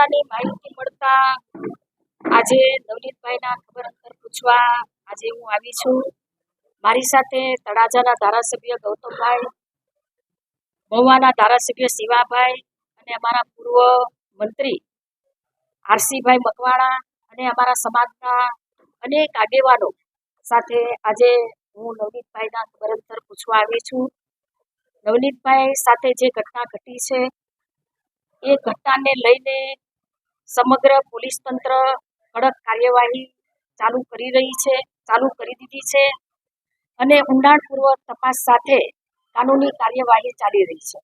સમાજમાં આજે નવનીતભાઈના ખબર અંતર પૂછવા આજે હું આવી છું. મારી સાથે તળાજાના ધારાસભ્ય ગૌતમભાઈ મહુવાના ધારાસભ્ય શિવાભાઈ અને અમારા પૂર્વ મંત્રી આરસીભાઈ મકવાણા અને અમારા સમાજના અનેક આગેવાનો સાથે આજે હું નવનીતભાઈના ખબર અંતર પૂછવા આવી છું. નવનીતભાઈ સાથે જે ઘટના ઘટી છે, એ ઘટનાને લઈને સમગ્ર પોલીસ તંત્ર કડક કાર્યવાહી ચાલુ કરી રહી છે ચાલુ કરી દીધી છે અને ઊંડાણપૂર્વક તપાસ સાથે કાનૂની કાર્યવાહી ચાલી રહી છે.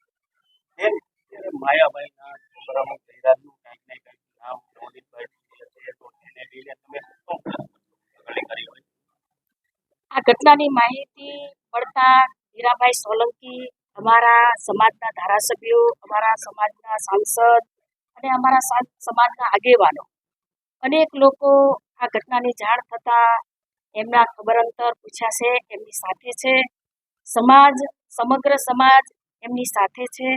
આ ઘટનાની માહિતી મળતા હીરાભાઈ સોલંકી અમારા સમાજના ધારાસભ્યો અમારા સમાજના સાંસદ અને અમારા સમાજના આગેવાનો. અનેક લોકો આ ઘટનાની જાણ થતાં એમના ખબર અંતર પૂછ્યા છે એમની સાથે છે. સમાજ, સમગ્ર સમાજ એમની સાથે છે.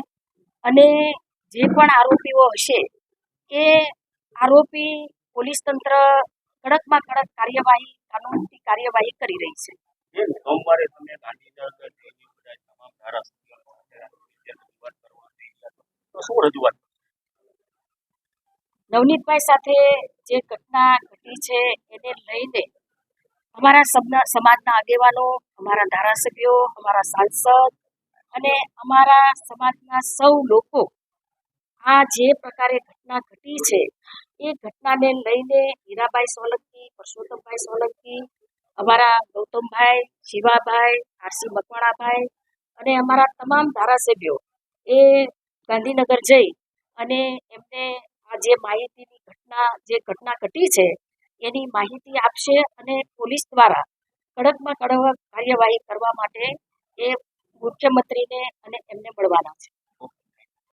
અને જે પણ આરોપીઓ હશે, એ આરોપી પોલીસ તંત્ર કડકમાં કડક કાર્યવાહી કાનૂની કાર્યવાહી કરી રહી છે. શું રજૂઆત નવનીતભાઈ સાથે જે ઘટના ઘટી છે, એને લઈને અમારા સબના સમાજના આગેવાનો, અમારા ધારાસભ્યો, અમારા સાંસદ અને અમારા સમાજના સૌ લોકો આ જે પ્રકારે ઘટના ઘટી છે, એ ઘટનાને લઈને હીરાભાઈ સોલંકી, પરસોત્તમભાઈ સોલંકી, અમારા ગૌતમભાઈ, શિવાભાઈ, આરસી મકવાણાભાઈ અને અમારા તમામ ધારાસભ્યો એ ગાંધીનગર જઈ અને એમને જે માહિતીની ઘટના, જે ઘટના ઘટી છે, એની માહિતી આપશે અને પોલીસ દ્વારા કડકમાં કડક કાર્યવાહી કરવા માટે એ મુખ્યમંત્રીને અને એમને મળવાના છે.